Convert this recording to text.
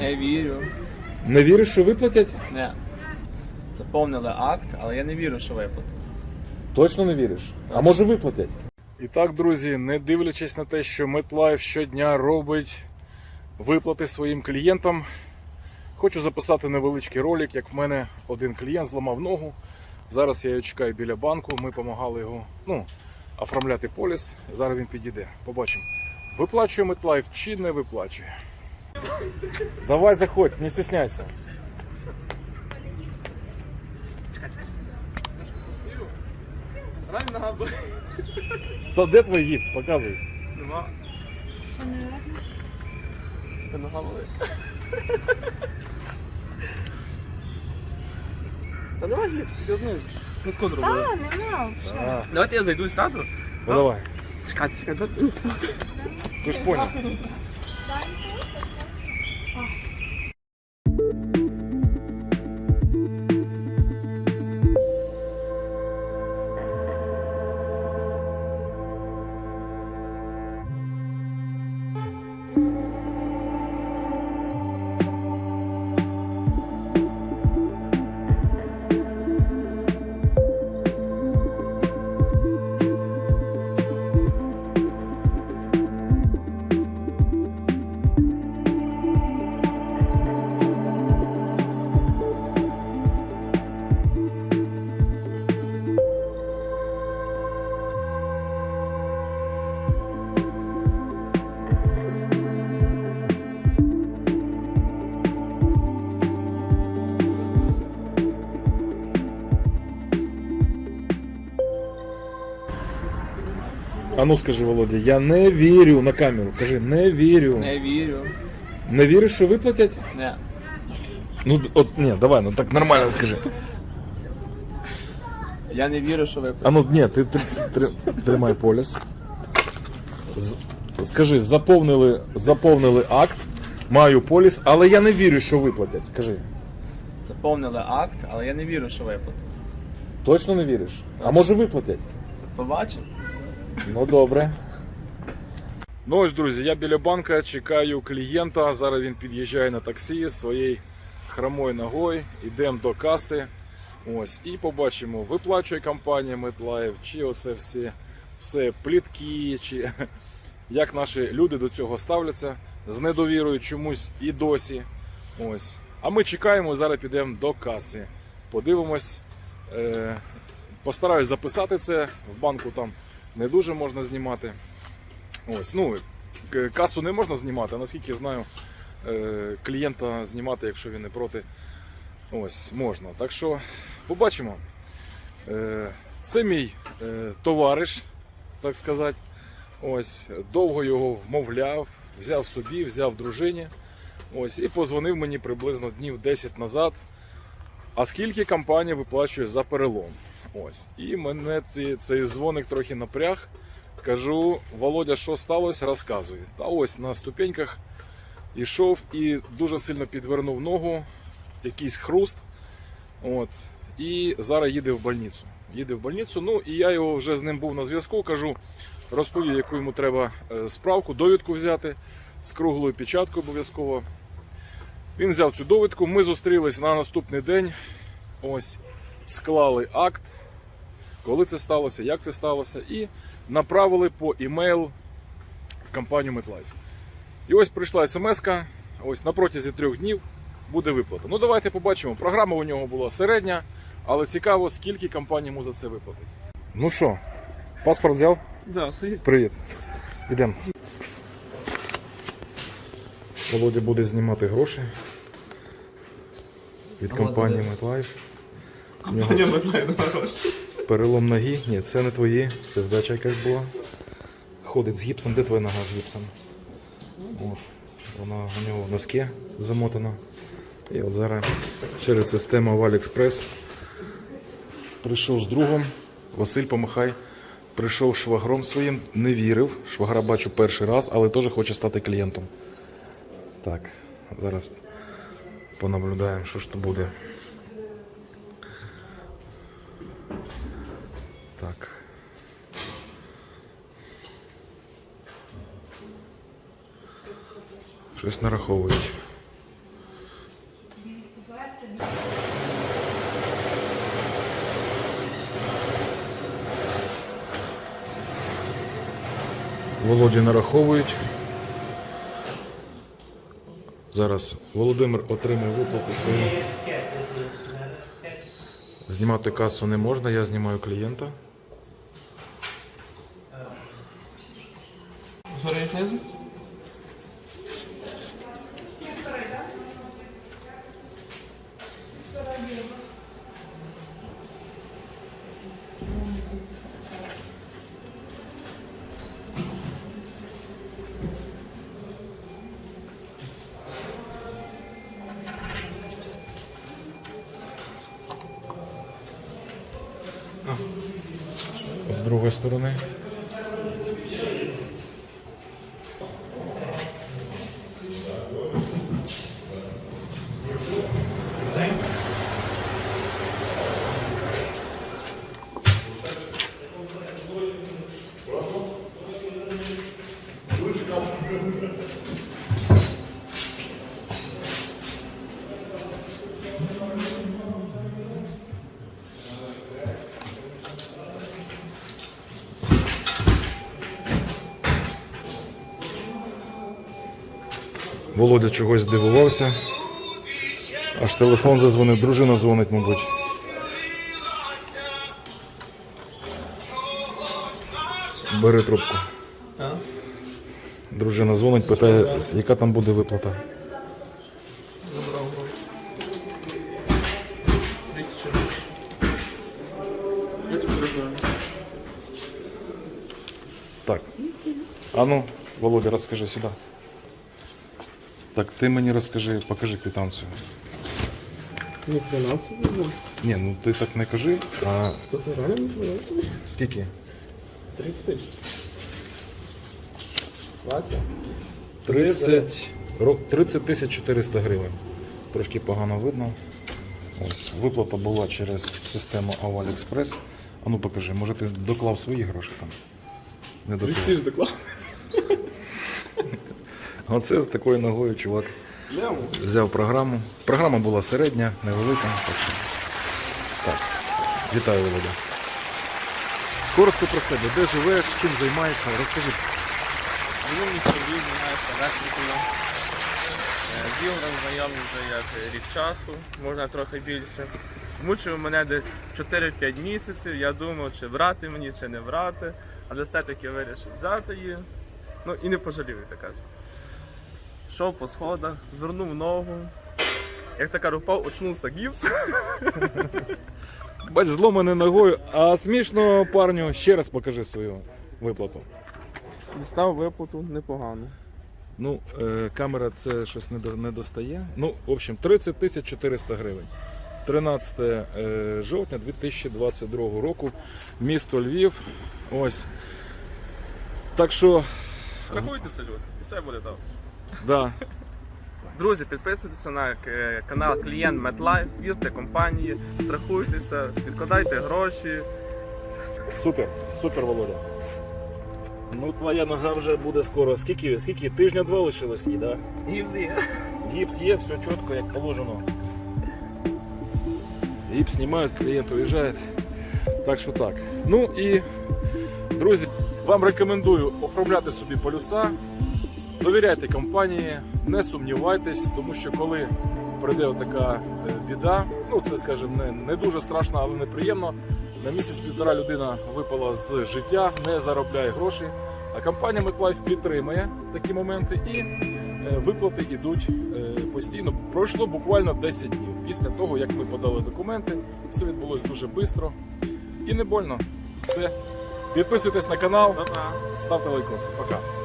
Не вірю. Не віриш, що виплатять? Не. Заповнили акт, але я не вірю, що виплатили. Точно не віриш? А може виплатять? І так, друзі, не дивлячись на те, що MetLife щодня робить виплати своїм клієнтам, хочу записати невеличкий ролик, як в мене один клієнт зламав ногу. Зараз я його чекаю біля банку. Ми допомагали його ну, оформляти поліс. Зараз він підійде. Побачимо. Виплачує MetLife чи не виплачує. Давай заходь, не стесняйся. Рань нога була. Та де твій гіпс? Показуй. Нема. Та нога була. Та нема гіпс, я знаю. Ну куди робили? А, нема вже. А, Давайте я зайду і сяду. ну давай. Чекайте, чекайте, дайте я сяду. Ти ж понял. А ну скажи, Володя, я не вірю на камеру. Кажи, не вірю. Не вірю. Не віриш, що виплатять? Не. Ну, от ні, давай, ну так нормально скажи. Я не вірю, що А виплатили. ну ні, ти, ти, ти тримай поліс. З- скажи, заповнили, заповнили акт, маю поліс, але я не вірю, що виплатять. Кажи. Заповнили акт, але я не вірю, що виплатили. Точно не віриш? А може виплатять? Побачимо. Ну добре. Ну ось, друзі, я біля банка чекаю клієнта. Зараз він під'їжджає на таксі своєю хромою ногою. Йдемо до каси. Ось, і побачимо, виплачує компанія MetLife, чи оце всі, все плітки, чи як наші люди до цього ставляться з недовірою чомусь і досі. Ось. А ми чекаємо, зараз підемо до каси. Подивимось. Е, постараюсь записати це. В банку там не дуже можна знімати. Ось, ну, касу не можна знімати, наскільки я знаю, е, клієнта знімати, якщо він не проти. Ось, можна. Так що побачимо. Е, Це мій е, товариш, так сказати. Ось, довго його вмовляв, взяв собі, взяв дружині. Ось, і позвонив мені приблизно днів 10 назад. А скільки компанія виплачує за перелом? Ось. І мене ці, цей дзвоник трохи напряг. Кажу, Володя, що сталося, розказуй. Та ось на ступеньках ішов і дуже сильно підвернув ногу, якийсь хруст. От. І зараз їде в больницю. Їде в больницю. Ну і я його вже з ним був на зв'язку. Кажу, розповів, яку йому треба е, справку, довідку взяти з круглою печаткою обов'язково. Він взяв цю довідку. Ми зустрілись на наступний день. Ось склали акт, коли це сталося, як це сталося, і направили по імейл в компанію MetLife. І ось прийшла смс ось на протязі трьох днів буде виплата. Ну давайте побачимо. Програма у нього була середня, але цікаво, скільки компанія йому за це виплатить. Ну що, паспорт взяв? Да, ти. Привіт. Ідемо. Володя буде знімати гроші від компанії MetLife. У нього перелом ноги. Ні, це не твої, це здача якась була. Ходить з гіпсом. Де твоя нога з гіпсом? От. Вона у нього носки замотана. І от зараз через систему в AliExpress прийшов з другом. Василь, помахай. Прийшов швагром своїм, не вірив. Швагра бачу перший раз, але теж хоче стати клієнтом. Так, зараз понаблюдаємо, що ж то буде. Щось нараховують. Володі нараховують. Зараз Володимир отримує виплату свою. Знімати касу не можна, я знімаю клієнта. Зорі? Другої сторони. Володя чогось здивувався. Аж телефон зазвонив, дружина дзвонить, мабуть. Бери трубку. Дружина дзвонить, питає, яка там буде виплата. Так. А ну, Володя, розкажи сюди. Так, ти мені розкажи, покажи квитанцію. Не 13 було? Ні, ну ти так не кажи, а То ти реально не 12? скільки? 30 тисяч. Вася? 30, ро- 30 тисяч 400 гривень. Трошки погано видно. Ось, виплата була через систему Aval Express. А ну покажи, може ти доклав свої гроші там? Не доклав. Престиж доклав. Оце з такою ногою чувак взяв програму. Програма була середня, невелика. Так, вітаю, Володя. Коротко про себе, де живеш, чим займаєшся, розкажи. Живу в місті Львів, займаюся електрикою. Е, З вже як рік часу, можна трохи більше. Мучив мене десь 4-5 місяців, я думав, чи брати мені, чи не брати, але все-таки вирішив взяти її. Ну і не пожалів, так кажуть. Йшов по сходах, звернув ногу. Як така упав, очнувся гіпс. Бач, зломаний ногою, а смішно парню ще раз покажи свою виплату. Дістав виплату непогано. Ну, е, камера це щось не, до- не достає. Ну, в общем, 30 тисяч 400 гривень. 13 е, жовтня 2022 року. Місто Львів. Ось. Так що, Страхуйтеся, люди, і все буде добре. Да. Друзі, підписуйтеся на е, канал Клієнт MedLife, вірте компанії, страхуйтеся, відкладайте гроші. Супер, супер, Володя. Ну, твоя нога вже буде скоро. Скільки, скільки? Тижня-два лишилось їй, да? Гіпс є. Гіпс є, все чітко, як положено. Гіпс знімають, клієнт уїжджає. Так що так. Ну і, друзі, вам рекомендую оформляти собі полюса. Довіряйте компанії, не сумнівайтесь, тому що коли прийде така е, біда, ну це, скажімо, не, не дуже страшно, але неприємно. На місяць-півтора людина випала з життя, не заробляє гроші. А компанія MetLife підтримує такі моменти і е, виплати йдуть е, постійно. Пройшло буквально 10 днів після того, як ми подали документи. Все відбулось дуже швидко і не больно. Все. Підписуйтесь на канал, ставте лайкоси. Пока.